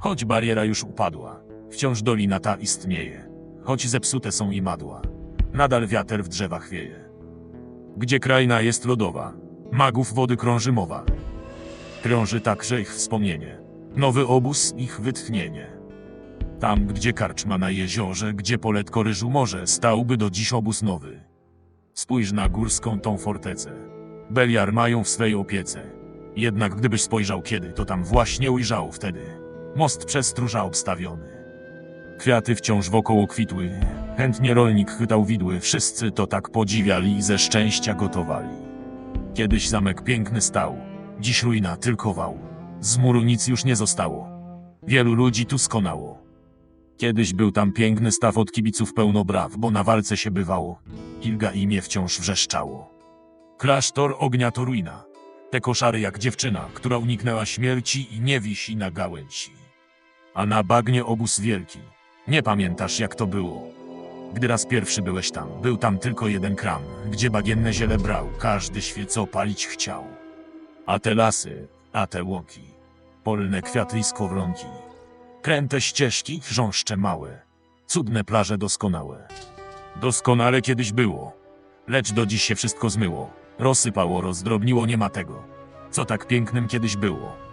Choć bariera już upadła, wciąż dolina ta istnieje. Choć zepsute są i madła, nadal wiatr w drzewach wieje. Gdzie kraina jest lodowa, magów wody krąży mowa. Krąży także ich wspomnienie, nowy obóz ich wytchnienie. Tam, gdzie karczma na jeziorze, gdzie poletko ryżu morze, stałby do dziś obóz nowy. Spójrz na górską tą fortecę. Beliar mają w swej opiece. Jednak gdybyś spojrzał kiedy, to tam właśnie ujrzał wtedy. Most przez stróża obstawiony. Kwiaty wciąż wokoło kwitły. Chętnie rolnik chwytał widły. Wszyscy to tak podziwiali i ze szczęścia gotowali. Kiedyś zamek piękny stał. Dziś ruina tylko wał. Z muru nic już nie zostało. Wielu ludzi tu skonało. Kiedyś był tam piękny staw od kibiców pełno braw, bo na walce się bywało. Kilka imię wciąż wrzeszczało. Klasztor ognia to ruina. Te koszary jak dziewczyna, która uniknęła śmierci i nie wisi na gałęzi. A na bagnie obóz wielki. Nie pamiętasz jak to było. Gdy raz pierwszy byłeś tam, był tam tylko jeden kram, gdzie bagienne ziele brał, każdy świeco palić chciał. A te lasy, a te łoki, polne kwiaty i skowronki, kręte ścieżki, chrząszcze małe, cudne plaże doskonałe. Doskonale kiedyś było, lecz do dziś się wszystko zmyło, rozsypało, rozdrobniło, nie ma tego, co tak pięknym kiedyś było.